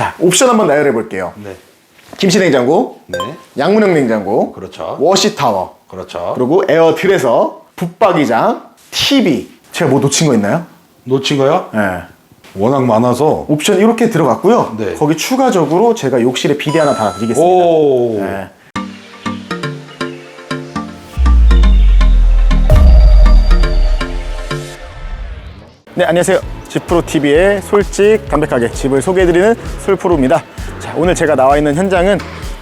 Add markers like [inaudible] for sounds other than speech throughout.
자, 옵션 한번 나열해 볼게요. 네. 김치 냉장고, 네. 양문형 냉장고, 그렇죠. 워시 타워, 그렇죠. 그리고 에어 트레서, 붙박이장, TV. 제가 뭐 놓친 거 있나요? 놓친 거요? 네. 워낙 많아서. 옵션 이렇게 들어갔고요. 네. 거기 추가적으로 제가 욕실에 비대 하나 달아드리겠습니다. 오. 네. 네, 안녕하세요. 집프로TV의 솔직 담백하게 집을 소개해드리는 솔프로입니다. 자, 오늘 제가 나와 있는 현장은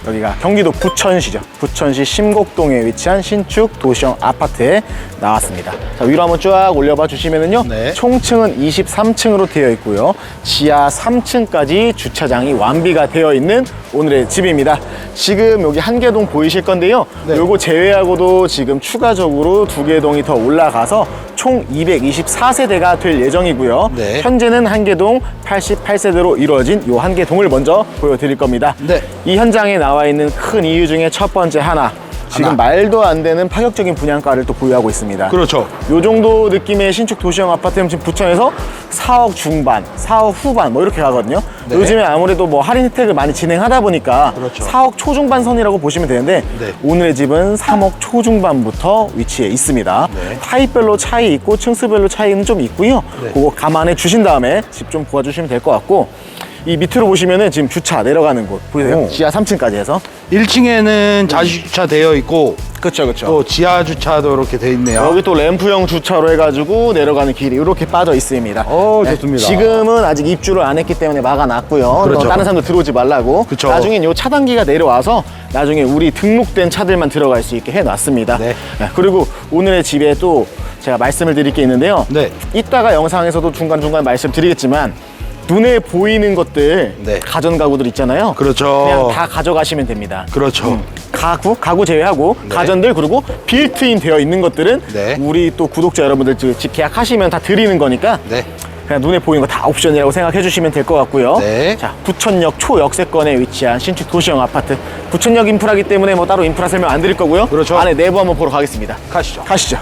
여기가 경기도 부천시죠. 부천시 심곡동에 위치한 신축 도시형 아파트에 나왔습니다. 자, 위로 한번 쫙 올려봐 주시면은요. 네. 총층은 23층으로 되어 있고요. 지하 3층까지 주차장이 완비가 되어 있는 오늘의 집입니다. 지금 여기 한 개동 보이실 건데요. 네. 요거 제외하고도 지금 추가적으로 두 개 동이 더 올라가서 총 224세대가 될 예정이고요. 네. 현재는 한 개동 88세대로 이루어진 요한 개동을 먼저 보여드릴 겁니다. 네. 이 현장에 나와 있는 큰 이유 중에 첫 번째 하나. 지금. 말도 안 되는 파격적인 분양가를 또 보유하고 있습니다. 그렇죠. 요 정도 느낌의 신축 도시형 아파트는 지금 부천에서 4억 중반, 4억 후반 뭐 이렇게 가거든요. 네. 요즘에 아무래도 뭐 할인 혜택을 많이 진행하다 보니까 그렇죠. 4억 초중반 선이라고 보시면 되는데 네. 오늘의 집은 3억 초중반부터 위치해 있습니다. 네. 타입별로 차이 있고 층수별로 차이는 좀 있고요. 네. 그거 감안해 주신 다음에 집 좀 보아주시면 될 것 같고 이 밑으로 보시면은 지금 주차 내려가는 곳 보이세요? 오. 지하 3층까지 해서 1층에는 자주주차 되어 있고 그렇죠, 그렇죠. 또 지하 주차도 이렇게 되어 있네요. 여기 또 램프형 주차로 해가지고 내려가는 길이 이렇게 빠져 있습니다. 네, 오, 좋습니다. 지금은 아직 입주를 안 했기 때문에 막아놨고요. 그렇죠. 또 다른 사람들 들어오지 말라고. 그쵸. 나중엔 요 차단기가 내려와서 나중에 우리 등록된 차들만 들어갈 수 있게 해놨습니다. 네. 그리고 오늘의 집에 또 제가 말씀을 드릴 게 있는데요. 네. 이따가 영상에서도 중간중간 말씀드리겠지만 눈에 보이는 것들 네. 가전 가구들 있잖아요. 그렇죠. 그냥 다 가져가시면 됩니다. 그렇죠. 음, 가구, 가구 제외하고 가전들 그리고 빌트인 되어 있는 것들은 네. 우리 또 구독자 여러분들 집- 집 계약하시면 다 드리는 거니까 네. 그냥 눈에 보이는 거 다 옵션이라고 생각해 주시면 될 것 같고요. 네. 자, 부천역 초역세권에 위치한 신축 도시형 아파트. 부천역 인프라기 때문에 뭐 따로 인프라 설명 안 드릴 거고요. 그렇죠. 안에 내부 한번 보러 가겠습니다. 가시죠. 가시죠.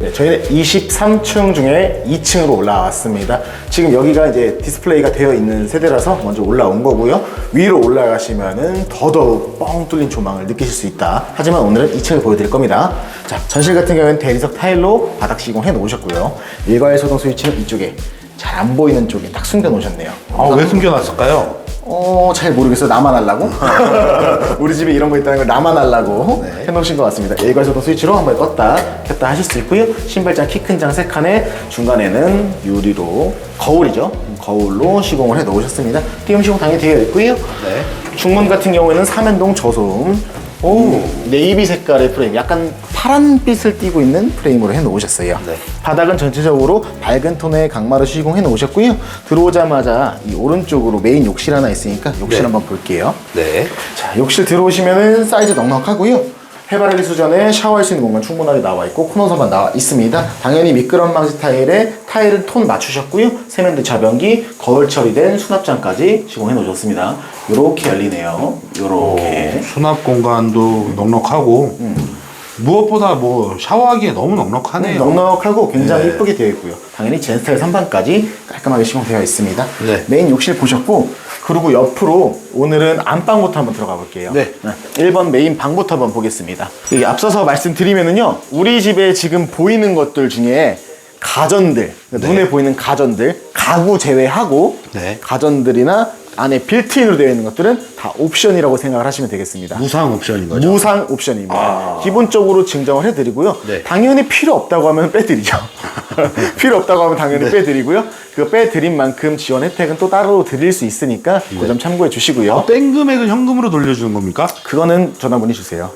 네, 저희는 23층 중에 2층으로 올라왔습니다. 지금 여기가 이제 디스플레이가 되어 있는 세대라서 먼저 올라온 거고요. 위로 올라가시면은 더더욱 뻥 뚫린 조망을 느끼실 수 있다. 하지만 오늘은 2층을 보여드릴 겁니다. 자, 전실 같은 경우에는 대리석 타일로 바닥 시공해 놓으셨고요. 일괄 소동 스위치는 이쪽에 잘 안 보이는 쪽에 딱 숨겨 놓으셨네요. 아, 왜 숨겨놨을까요? 어, 잘 모르겠어요. 나만 하려고? [laughs] 우리 집에 이런 거 있다는 걸 나만 하려고 해놓으신 것 같습니다. 일괄소동 스위치로 한번 껐다, 켰다 하실 수 있고요. 신발장 키 큰 장 세 칸에 중간에는 유리로, 거울이죠. 거울로 시공을 해 놓으셨습니다. 띄움 시공 당연히 되어 있고요. 네. 중문 같은 경우에는 삼연동 저소음. 오, 네이비 색깔의 프레임, 약간 파란빛을 띠고 있는 프레임으로 해 놓으셨어요. 네. 바닥은 전체적으로 밝은 톤의 강마루 시공해 놓으셨고요. 들어오자마자 이 오른쪽으로 메인 욕실 하나 있으니까 욕실 네. 한번 볼게요. 네. 자, 욕실 들어오시면은 사이즈 넉넉하고요. 해바라기 수전에 샤워할 수 있는 공간 충분하게 나와 있고 코너서만 나와 있습니다. 당연히 미끄럼 방지 타일에 타일은 톤 맞추셨고요. 세면대 자변기, 거울 처리된 수납장까지 시공해 놓으셨습니다. 이렇게 열리네요. 이렇게. 수납 공간도 넉넉하고 무엇보다 뭐 샤워하기에 너무 넉넉하네요. 넉넉하고 굉장히 네. 예쁘게 되어 있고요. 당연히 젠스타일 선반까지 깔끔하게 시공되어 있습니다. 네. 메인 욕실 보셨고, 그리고 옆으로 오늘은 안방부터 한번 들어가 볼게요. 네. 1번 메인 방부터 한번 보겠습니다. 여기 앞서서 말씀드리면은요, 우리 집에 지금 보이는 것들 중에 가전들, 눈에 보이는 가전들, 가구 제외하고 네. 가전들이나 안에 빌트인으로 되어 있는 것들은 다 옵션이라고 생각을 하시면 되겠습니다. 무상 옵션인 거죠. 무상 옵션입니다. 기본적으로 증정을 해드리고요. 네. 당연히 필요 없다고 하면 빼드리죠. [laughs] [laughs] 필요 없다고 하면 당연히 네. 빼드리고요. 그 빼드린 만큼 지원 혜택은 또 따로 드릴 수 있으니까 그 점 참고해 주시고요. 뺀 금액은 현금으로 돌려주는 겁니까? 그거는 전화 문의 주세요.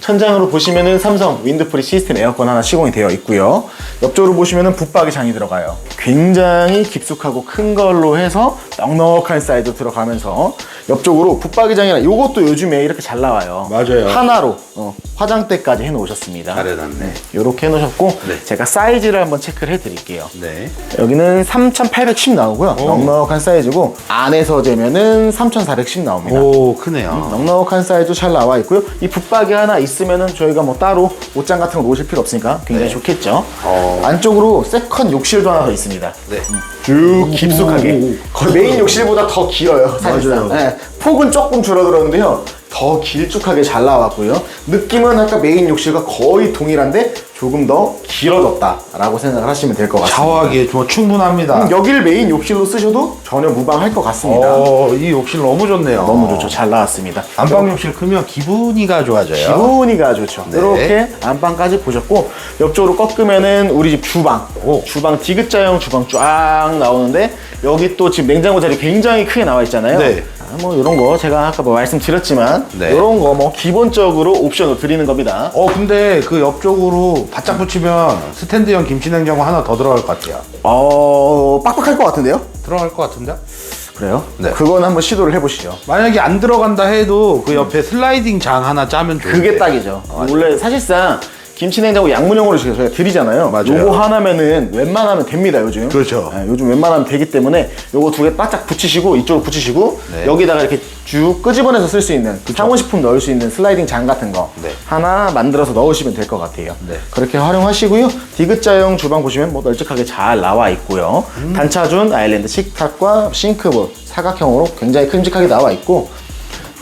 천장으로 보시면은 삼성 윈드프리 시스템 에어컨 하나 시공이 되어 있고요. 옆쪽으로 보시면은 붙박이 장이 들어가요. 굉장히 깊숙하고 큰 걸로 해서 넉넉한 사이즈 들어가면서 옆쪽으로 붙박이장이랑 요것도 요즘에 이렇게 잘 나와요. 맞아요. 하나로 어, 화장대까지 해놓으셨습니다. 잘 해놨네. 이렇게 해놓으셨고 네. 제가 사이즈를 한번 체크를 해드릴게요. 네. 여기는 3,810 나오고요. 넉넉한 사이즈고 안에서 재면은 3,410 나옵니다. 오, 크네요. 넉넉한 사이즈 잘 나와 있고요. 이 붙박이 하나 있으면은 저희가 뭐 따로 옷장 같은 거 놓으실 필요 없으니까 굉장히 네. 좋겠죠. 어. 안쪽으로 세컨 욕실도 하나 더 있습니다. 네. 음, 쭉 깊숙하게. 거의 메인 욕실보다 더 길어요 사실상. 맞아요. 네, 폭은 조금 줄어들었는데요 더 길쭉하게 잘 나왔고요 느낌은 아까 메인 욕실과 거의 동일한데 조금 더 길어졌다라고 생각을 하시면 될 것 같습니다 샤워하기에 뭐 충분합니다. 음, 여기를 메인 욕실로 쓰셔도 전혀 무방할 것 같습니다 어, 이 욕실 너무 좋네요. 너무 좋죠 잘 나왔습니다 안방 욕실 크면 기분이가 좋아져요. 기분이가 좋죠. 네. 이렇게 안방까지 보셨고 옆쪽으로 꺾으면은 우리 집 주방, 주방 디귿자형 주방 쫙 나오는데 여기 또 지금 냉장고 자리 굉장히 크게 나와 있잖아요. 네. 아, 뭐 이런 거 제가 아까 뭐 말씀드렸지만 네. 이런 거 뭐 기본적으로 옵션으로 드리는 겁니다. 어 근데 그 옆쪽으로 바짝 붙이면 스탠드형 김치냉장고 하나 더 들어갈 것 같아요. 어 빡빡할 것 같은데요? 들어갈 것 같은데? 그래요? 네. 그건 한번 시도를 해보시죠. 만약에 안 들어간다 해도 그 옆에 슬라이딩 장 하나 짜면 좋은데. 그게 딱이죠. 원래 사실상 김치냉장고 양문형으로 저희가 드리잖아요. 맞아요. 요거 하나면은 웬만하면 됩니다, 요즘. 그렇죠. 네, 요즘 웬만하면 되기 때문에 요거 두 개 바짝 붙이시고 이쪽으로 붙이시고 네. 여기다가 이렇게 쭉 끄집어내서 쓸 수 있는 사무식품 넣을 수 있는 슬라이딩 장 같은 거 네. 하나 만들어서 넣으시면 될 것 같아요. 네. 그렇게 활용하시고요. 디귿자형 주방 보시면 뭐 널찍하게 잘 나와 있고요. 음. 단차준 아일랜드 식탁과 싱크볼 사각형으로 굉장히 큼직하게 나와 있고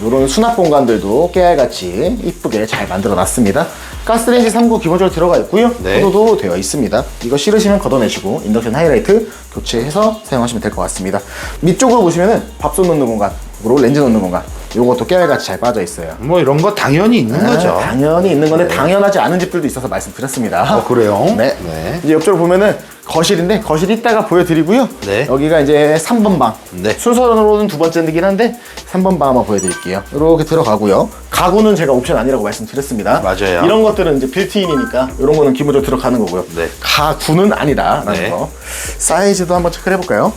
이런 수납 공간들도 깨알같이 이쁘게 잘 만들어 놨습니다. 가스레인지 3구 기본적으로 들어가 있고요. 네. 포도도 되어 있습니다. 이거 싫으시면 걷어내시고 인덕션 하이라이트 교체해서 사용하시면 될 것 같습니다. 밑쪽으로 보시면은 밥솥 넣는 공간으로 렌즈 넣는 공간 이것도 깨알같이 잘 빠져 있어요. 뭐 이런 거 당연히 있는 아, 거죠. 당연히 있는 건데 당연하지 않은 집들도 있어서 말씀드렸습니다. 어, 그래요? 네. 네. 이제 옆쪽으로 보면은 거실인데 거실 이따가 보여드리고요. 네. 여기가 이제 3번 방. 네. 순서로는 두 번째이긴 한데 3번 방 한번 보여드릴게요. 이렇게 들어가고요. 가구는 제가 옵션 아니라고 말씀드렸습니다. 맞아요. 이런 것들은 이제 빌트인이니까 이런 거는 기본적으로 들어가는 거고요. 네. 가구는 아니다라는 네. 거. 사이즈도 한번 체크를 해볼까요?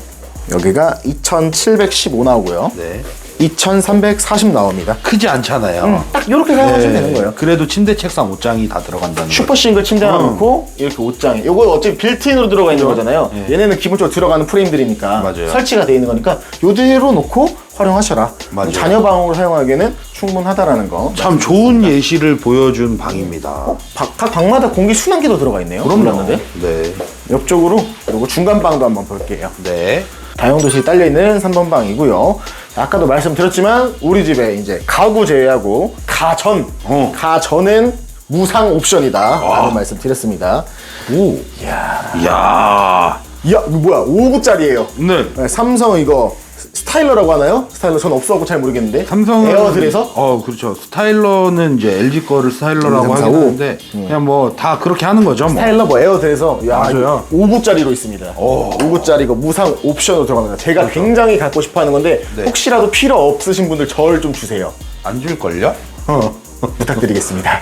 여기가 2715 나오고요. 네. 2340 나옵니다. 크지 않잖아요. 딱 이렇게 사용하시면 되는 거예요. 그래도 침대, 책상, 옷장이 다 들어간다는 거. 슈퍼 싱글 침대 하나 놓고 이렇게 옷장에 요거 어차피 빌트인으로 들어가 있는 거잖아요 얘네는 기본적으로 들어가는 프레임들이니까 맞아요. 설치가 돼 있는 거니까 요대로 놓고 활용하셔라 맞아요. 자녀 방으로 사용하기에는 충분하다라는 거 참 좋은 예시를 보여준 방입니다. 각, 각 방마다 공기 순환기도 들어가 있네요 몰랐는데 네. 옆쪽으로 그리고 중간 방도 한번 볼게요 네. 다용도실이 딸려있는 3번 방이고요. 아까도 말씀드렸지만 우리 집에 이제 가구 제외하고 가전, 어. 가전은 무상 옵션이다 라는 말씀 드렸습니다. 오. 이야, 이야. 이야 이거 뭐야 5구짜리예요. 네. 삼성 이거 스타일러라고 하나요? 스타일러 전 없어갖고 잘 모르겠는데 삼성은 에어드에서 어 그렇죠 스타일러는 이제 LG 거를 스타일러라고 삼, 하긴. 하는데 그냥 뭐 다 그렇게 하는 거죠 뭐. 스타일러 뭐 에어드에서 야 맞아요. 5구짜리로 있습니다. 오. 5구짜리 무상 옵션으로 들어갑니다. 제가 굉장히 갖고 싶어하는 건데 네. 혹시라도 필요 없으신 분들 절 좀 주세요. 안 줄걸요? 어, 부탁드리겠습니다.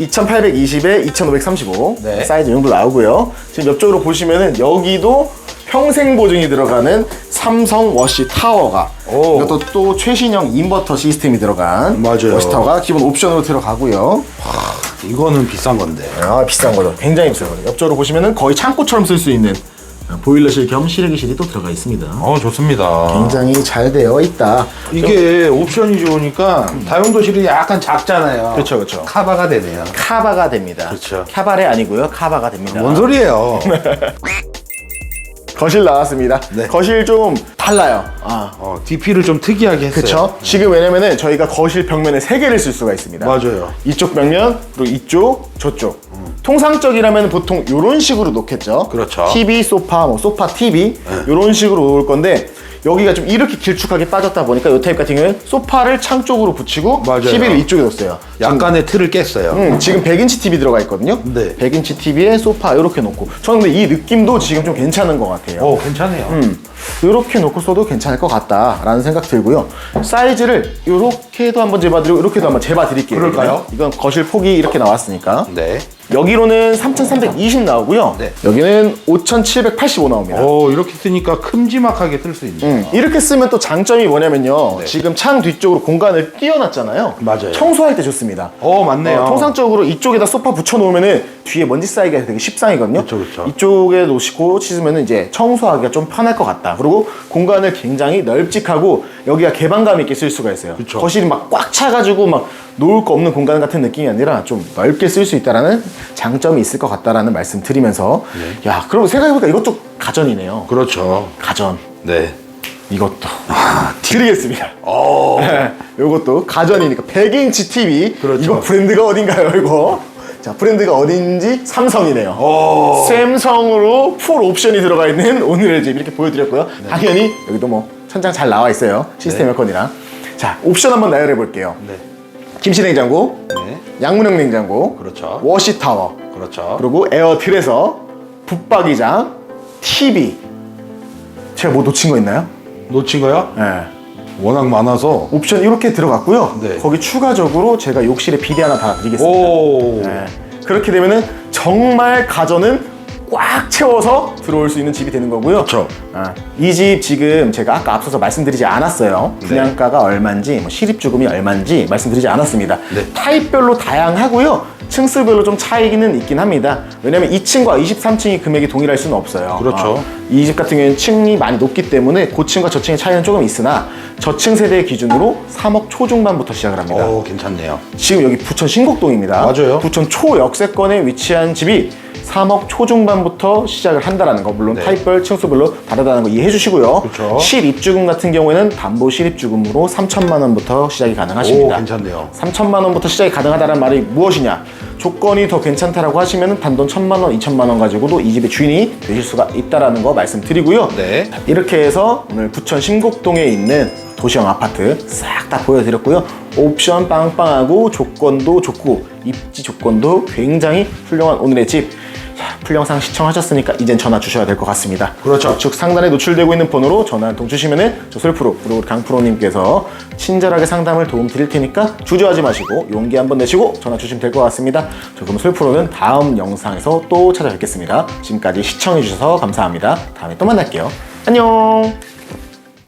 2820에 2535 네. 사이즈 이 정도 나오고요. 지금 옆쪽으로 보시면은 여기도 평생 보증이 들어가는 삼성 워시 타워가 오. 이것도 또 최신형 인버터 시스템이 들어간 맞아요. 워시 타워가 기본 옵션으로 들어가고요. 이거는 비싼 건데 아 비싼 거죠. 굉장히 비싼 거죠. 옆쪽으로 보시면은 거의 창고처럼 쓸 수 있는 보일러실 겸 실외기실이 또 들어가 있습니다. 어 좋습니다 굉장히 잘 되어 있다. 이게 옵션이 좋으니까 다용도실이 약간 작잖아요 그쵸, 그쵸. 카바가 되네요 카바가 됩니다. 그쵸. 카바레 아니고요. 카바가 됩니다. 뭔 소리예요 [laughs] 거실 나왔습니다. 네. 거실 좀 달라요. 아. 어, DP를 좀 특이하게 했어요 그쵸? 지금 왜냐면은 저희가 거실 벽면에 세 개를 쓸 수가 있습니다. 맞아요 이쪽 벽면, 그리고 이쪽, 저쪽. 통상적이라면 보통 이런 식으로 놓겠죠. 그렇죠. 네. TV, 소파, 뭐 소파, TV 이런 식으로 놓을 건데 여기가 좀 이렇게 길쭉하게 빠졌다 보니까 이 타입 같은 경우는 소파를 창 쪽으로 붙이고 맞아요. TV를 이쪽에 놓았어요. 약간의 틀을 깼어요 음, 지금 100인치 TV 들어가 있거든요. 네. 100인치 TV에 소파 이렇게 놓고 저는 근데 이 느낌도 지금 좀 괜찮은 것 같아요. 어 괜찮네요 음, 이렇게 놓고 써도 괜찮을 것 같다라는 생각 들고요. 사이즈를 이렇게도 한번 재봐드리고 이렇게도 한번 재봐드릴게요. 그럴까요? 이건 거실 폭이 이렇게 나왔으니까 네 여기로는 3,320 나오고요. 네. 여기는 5,785 나옵니다. 오 이렇게 쓰니까 큼지막하게 쓸 수 있네요 음, 이렇게 쓰면 또 장점이 뭐냐면요. 지금 창 뒤쪽으로 공간을 띄워놨잖아요. 네. 맞아요. 청소할 때 좋습니다. 어 맞네요 어, 통상적으로 이쪽에다 소파 붙여놓으면은 뒤에 먼지 쌓이기가 되게 쉽상이거든요. 그쵸, 그쵸. 이쪽에 놓으시고 씻으면은 이제 청소하기가 좀 편할 것 같다. 그리고 공간을 굉장히 널찍하고 여기가 개방감 있게 쓸 수가 있어요. 그쵸. 거실이 막 꽉 차가지고 막 놓을 거 없는 공간 같은 느낌이 아니라 좀 넓게 쓸 수 있다라는 장점이 있을 것 같다라는 말씀 드리면서 야 그럼 생각해보니까 이것도 가전이네요 그렇죠. 가전 네. 이것도 드리겠습니다 네, 이것도 가전이니까 100인치 TV 그렇죠. 이거 브랜드가 어딘가요 이거 자 브랜드가 어딘지 삼성이네요 오. 샘성으로 풀 옵션이 들어가 있는 오늘의 집 이렇게 보여드렸고요. 네. 당연히 여기도 뭐 천장 잘 나와 있어요. 시스템 에어컨이랑. 자 옵션 한번 나열해 볼게요. 네. 김치 냉장고, 네. 양문형 냉장고, 그렇죠. 워시 타워, 그렇죠. 그리고 에어 틀에서 붙박이장, TV. 제가 뭐 놓친 거 있나요? 놓친 거요? 네. 워낙 많아서. 옵션 이렇게 들어갔고요. 네. 거기 추가적으로 제가 욕실에 비대 하나 달아드리겠습니다. 오. 네. 그렇게 되면은 정말 가전은 꽉 채워서 들어올 수 있는 집이 되는 거고요. 그렇죠. 이집 지금 제가 아까 앞서서 말씀드리지 않았어요. 네. 분양가가 얼마인지, 뭐 실입주금이 얼마인지 말씀드리지 않았습니다. 네. 타입별로 다양하고요. 층수별로 좀 차이는 있긴 합니다. 왜냐면 2층과 23층이 금액이 동일할 수는 없어요. 그렇죠. 이 집 같은 경우에는 층이 많이 높기 때문에 고층과 저층의 차이는 조금 있으나 저층 세대 기준으로 3억 초중반부터 시작을 합니다. 오, 괜찮네요. 지금 여기 부천 신곡동입니다. 맞아요. 부천 초역세권에 위치한 집이 3억 초중반부터 시작을 한다라는 거 물론 네. 타입별 층수별로 다르다는 거 이해해 주시고요. 그렇죠. 실입주금 같은 경우에는 담보 실입주금으로 3천만 원부터 시작이 가능하십니다. 오, 괜찮네요. 3천만 원부터 시작이 가능하다는 말이 무엇이냐? 조건이 더 괜찮다라고 하시면 단돈 1천만 원, 2천만 원 가지고도 이 집의 주인이 되실 수가 있다라는 거 말씀드리고요. 네. 자, 이렇게 해서 오늘 부천 신곡동에 있는 도시형 아파트 싹 다 보여드렸고요. 옵션 빵빵하고 조건도 좋고 입지 조건도 굉장히 훌륭한 오늘의 집. 자, 풀영상 시청하셨으니까 이젠 전화 주셔야 될 것 같습니다. 그렇죠. 좌측 상단에 노출되고 있는 번호로 전화 한 통 주시면은 저 솔프로 그리고 강프로님께서 친절하게 상담을 도움 드릴 테니까 주저하지 마시고 용기 한번 내시고 전화 주시면 될 것 같습니다. 저 그럼 솔프로는 다음 영상에서 또 찾아뵙겠습니다. 지금까지 시청해 주셔서 감사합니다. 다음에 또 만날게요. 안녕.